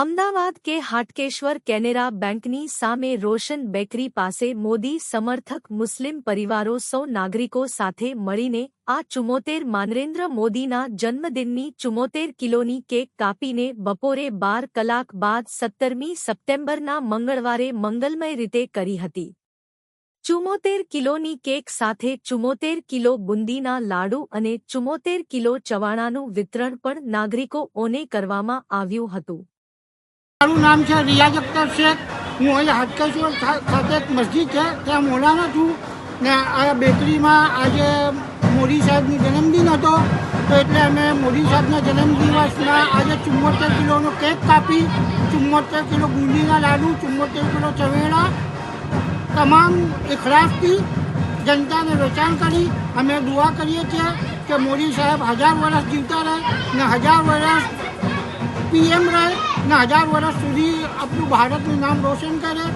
અમદાવાદ કે હાટકેશ્વર કેનેરા બેંકની સામે રોશન બેકરી પાસે મોદી સમર્થક મુસ્લિમ પરિવારો સૌ નાગરિકો સાથે મળીને આ ચુમોતેર માનરેન્દ્ર મોદીના જન્મદિનની ચુમોતેર કિલોની કેક કાપીને બપોરે બાર કલાક બાદ સત્તરમી સપ્ટેમ્બરના મંગળવારે મંગલમય રીતે કરી હતી. ચુમોતેર કિલોની કેક સાથે ચુમોતેર કિલો બુંદીના લાડુ અને ચુમોતેર કિલો ચવાણાનું વિતરણ પણ નાગરિકોને કરવામાં આવ્યું હતું. મારું નામ છે રિયાજ અખ્તર શેખ. હું અહીંયા હાટકેશ્વર ખાતે એક મસ્જિદ છે. ત્યાં મોલાનો છું ને આ બેકરીમાં આજે મોદી સાહેબનો જન્મદિન હતો. તો એટલે અમે મોદી સાહેબના જન્મદિવસના આજે ચુમ્મોતેર કિલોનો કેક કાપી, ચુમ્મોતેર કિલો ગુંદીના લાડુ, ચુમ્મોતેર કિલો ચવેડા, તમામ ઇખલાસથી જનતાને વેચાણ કરી અમે દુઆ કરીએ છીએ કે મોદી સાહેબ હજાર વર્ષ જીવતા રહે ને હજાર વર્ષ પીએમ રહે ને હજાર વર્ષ સુધી આપણું ભારતનું નામ રોશન કરે.